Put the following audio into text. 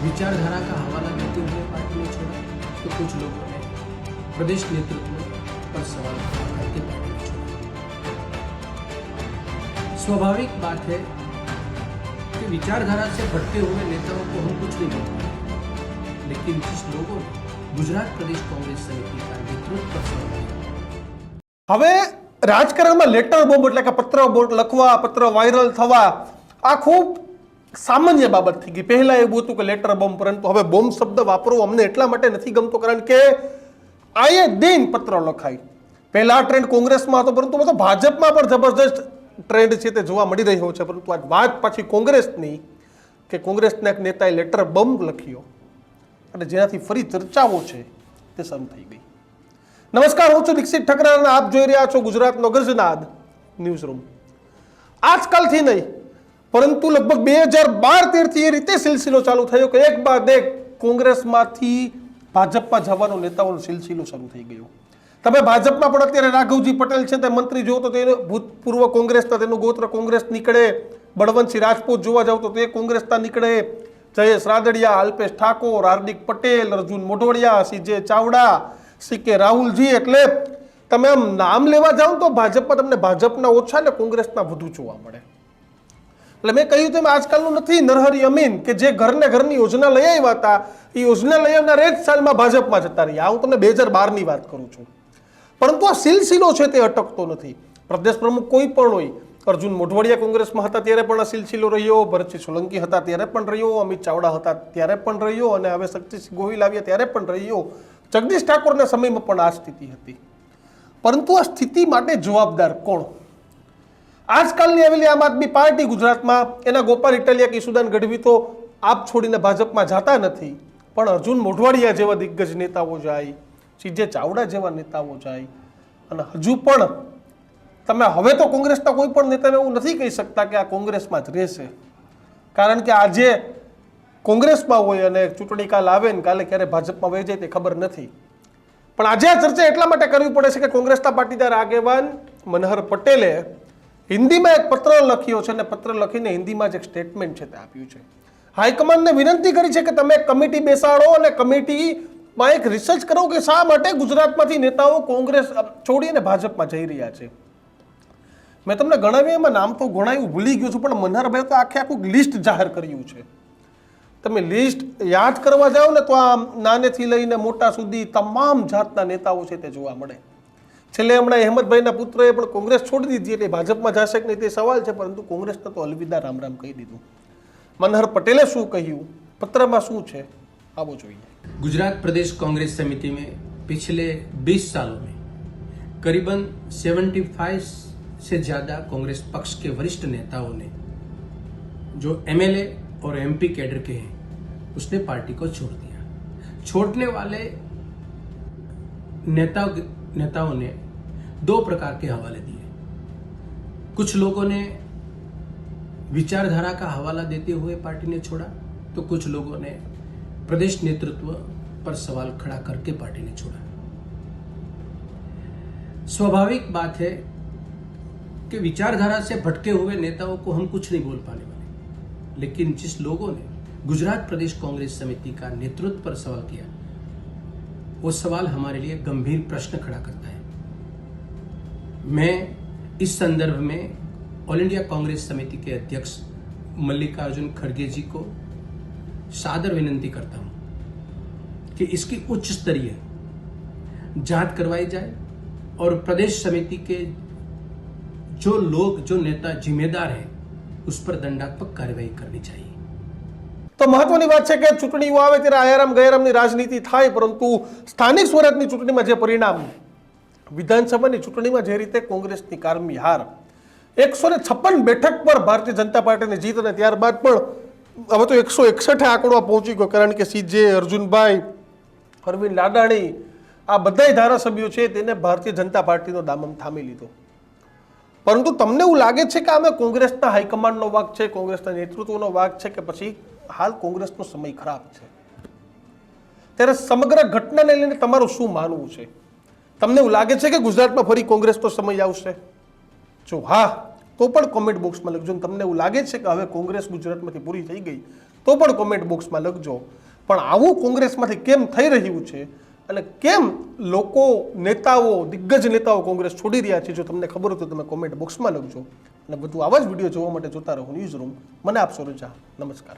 विचारधारा का हवाला देते हुए पार्टी ने छोड़ा तो कुछ लोगों ने प्रदेश नेतृत्व पर सवाल खड़ा करके पार्टी ने छोड़ा स्वाभाविक बात है कि विचारधारा से भटके हुए नेताओं को हम कुछ नहीं बोल पाए लेकिन जिस लोगों ने गुजरात प्रदेश कांग्रेस समिति का नेतृत्व कर सवाल किया હવે રાજકારણમાં લેટર બોમ્બ એટલે કે પત્ર બોર્ડ લખવા પત્ર વાયરલ થવા આ ખૂબ સામાન્ય બાબત થઈ ગઈ. પહેલા એવું હતું કે લેટર બોમ્બ પરંતુ હવે બોમ્બ શબ્દ વાપરવો અમને એટલા માટે નથી ગમતો, કારણ કે આયે દિન પત્ર લખાય. પહેલા આ ટ્રેન્ડ કોંગ્રેસમાં હતો, પરંતુ બધો ભાજપમાં પણ જબરજસ્ત ટ્રેન્ડ છે તે જોવા મળી રહ્યો છે. પરંતુ આજ વાત પાછી કોંગ્રેસની, કે કોંગ્રેસના એક નેતાએ લેટર બોમ્બ લખ્યો અને જેનાથી ફરી ચર્ચાઓ છે તે શરૂ થઈ ગઈ. નમસ્કાર, હું છું દીક્ષિત ઠકરાના. અને આપ જોઈ રહ્યા છો ગુજરાતનો ગજનાદ ન્યૂઝ રૂમ. આજકાલથી નહીં પરંતુ લગભગ બે હજાર બાર તેરથી એ રીતે સિલસિલો ચાલુ થયો કે એક બાદ એક કોંગ્રેસમાંથી ભાજપમાં જવાનો નેતાઓનો સિલસિલો શરૂ થઈ ગયો. તમે ભાજપમાં પણ અત્યારે રાઘવજી પટેલ છે, તે મંત્રી જોવો તો તેનો ભૂતપૂર્વ કોંગ્રેસના, તેનું ગોત્ર કોંગ્રેસ નીકળે, બળવંતસિંહ રાજપૂત જોવા જાવ તો તે કોંગ્રેસના નીકળે. Jayesh Radadiya, Alpesh Thakor, Hardik Patel, Arjun Modhwadia, CJ Chavda, C K Rahulji, એટલે તમે આમ નામ લેવા જાઓ તો ભાજપમાં તમને ભાજપના ઓછા ને કોંગ્રેસના વધુ જોવા મળે. એટલે મેં કહ્યું તેમ આજકાલનું નથી, નરહરી અમીન કે જે ઘરને ઘરની યોજના લઈ આવ્યા હતા, એ યોજના લઈ આવનાર એ જ સાલમાં ભાજપમાં જતા રહ્યા. હું તમને બે હજાર બારની વાત કરું છું. પરંતુ આ સિલસિલો છે તે અટકતો નથી. પ્રદેશ પ્રમુખ કોઈ પણ હોય, અર્જુન મોઢવાડિયા કોંગ્રેસમાં હતા ત્યારે પણ આ સિલસિલો રહ્યો, ભરતસિંહ સોલંકી હતા ત્યારે પણ રહ્યો, અમિત ચાવડા હતા ત્યારે પણ રહ્યો અને હવે શક્તિસિંહ ગોહિલ આવ્યા ત્યારે પણ રહ્યો. જગદીશ ઠાકોરના સમયમાં પણ આ સ્થિતિ હતી. પરંતુ આ સ્થિતિ માટે જવાબદાર કોણ? આજકાલની આવેલી આમ આદમી પાર્ટી ગુજરાતમાં, એના ગોપાલ ઇટાલિયા કિશુદાન ગઢવી તો આપ છોડીને ભાજપમાં જાતા નથી. પણ અર્જુન મોઢવાડિયા જેવા દિગ્ગજ નેતાઓ જાય, સીજે ચાવડા જેવા નેતાઓ જાય. અને હજુ પણ તમે હવે તો કોંગ્રેસના કોઈ પણ નેતાને એવું નથી કહી શકતા કે આ કોંગ્રેસમાં જ રહેશે. કારણ કે આજે કોંગ્રેસમાં હોય અને ચૂંટણી કાલ આવે ને કાલે ક્યારે ભાજપમાં વહી જાય તે ખબર નથી. પણ આજે આ ચર્ચા એટલા માટે કરવી પડે છે કે કોંગ્રેસના પાટીદાર આગેવાન મનહર પટેલે હિન્દીમાં એક પત્ર લખ્યો છે અને પત્ર લખીને હિન્દીમાં જ એક સ્ટેટમેન્ટ છે તે આપ્યું છે. હાઈકમાન્ડને વિનંતી કરી છે કે તમે કમિટી બેસાડો અને કમિટીમાં એક રિસર્ચ કરો કે શા માટે ગુજરાતમાંથી નેતાઓ કોંગ્રેસ છોડીને ભાજપમાં જઈ રહ્યા છે. મેં તમને ગણાવ્યું એમાં નામ તો ગણાયું, ભૂલી ગયું છું, પણ મનહરભાઈ તો આખે આખું લિસ્ટ જાહેર કર્યું છે. તમે લિસ્ટ યાદ કરવા જાઓ ને તો આ નાનેથી લઈને મોટા સુધી તમામ જાતના નેતાઓ છે તે જોવા મળે. છેલ્લે હમણાં અહેમદભાઈના પુત્રએ પણ કોંગ્રેસ છોડી દીધી એટલે ભાજપમાં જશે કે નહીં તે સવાલ છે પરંતુ કોંગ્રેસને તો અલવિદા રામ રામ કહી દીધું મનહર પટેલે શું કહ્યું પત્રમાં શું છે આવો જોઈએ गुजरात प्रदेश कांग्रेस समिति में पिछले 20 सालों में करीबन 75 से ज़्यादा कांग्रेस पक्ष के वरिष्ठ नेताओं ने जो एमएलए और एमपी कैडर के हैं उसने पार्टी को छोड़ दिया छोड़ने वाले नेता नेताओं ने दो प्रकार के हवाले दिए। कुछ लोगों ने विचारधारा का हवाला देते हुए पार्टी ने छोड़ा तो कुछ लोगों ने प्रदेश नेतृत्व पर सवाल खड़ा करके पार्टी ने छोड़ा। स्वाभाविक बात है कि विचारधारा से भटके हुए नेताओं को हम कुछ नहीं बोल पाने वाले। लेकिन जिस लोगों ने गुजरात प्रदेश कांग्रेस समिति का नेतृत्व पर सवाल किया वो सवाल हमारे लिए गंभीर प्रश्न खड़ा करता है। मैं इस संदर्भ में ऑल इंडिया कांग्रेस समिति के अध्यक्ष मल्लिकार्जुन खड़गे जी को सादर विनंती करता हूँ कि इसकी उच्च स्तरीय जाँच करवाई जाए और प्रदेश समिति के जो लोग, जो नेता जिम्मेदार हैं, उस पर दंडात्मक कार्रवाई करनी चाहिए। તો મહત્વની વાત છે કે ચૂંટણીઓ આવે ત્યારે આયારામ ગયારામની રાજનીતિ થાય, પરંતુ સ્થાનિક સ્વરાજની ચૂંટણીમાં જે પરિણામ, વિધાનસભાની ચૂંટણીમાં જે રીતે કોંગ્રેસની કારમી હાર, એકસો ને છપ્પન બેઠક પર ભારતીય જનતા પાર્ટીની જીત અને ત્યારબાદ પણ હવે તો એકસો એકસઠ આંકડો પહોંચી ગયો, કારણ કે સીજે અર્જુનભાઈ, અરવિંદ લાડાણી, આ બધાય ધારાસભ્યો છે તેને ભારતીય જનતા પાર્ટીનો દામમ થામી લીધો. પરંતુ તમને એવું લાગે છે કે આમે કોંગ્રેસના હાઈકમાન્ડનો વાક છે, કોંગ્રેસના નેતૃત્વનો વાક છે કે પછી હાલ કોંગ્રેસનો સમય ખરાબ છે. ત્યારે સમગ્ર ઘટનાને લઈને તમારું શું માનવું છે? તમને એવું લાગે છે કે ગુજરાતમાં ફરી કોંગ્રેસનો સમય આવશે? જો હા, તો પણ કોમેન્ટ બોક્સમાં લખજો. તમને એવું લાગે છે કે હવે કોંગ્રેસ ગુજરાતમાંથી પૂરી થઈ ગઈ, તો પણ કોમેન્ટ બોક્સમાં લખજો. પણ આવું કોંગ્રેસમાંથી કેમ થઈ રહ્યું છે? અને કેમ લોકો, નેતાઓ, દિગ્ગજ નેતાઓ કોંગ્રેસ છોડી રહ્યા છે? જો તમને ખબર હોય તો તમે કોમેન્ટ બોક્સમાં લખજો. અને બધું આવા જ વીડિયો જોવા માટે જોતા રહો ન્યૂઝ રૂમ. મને આપશો રજા નમસ્કાર.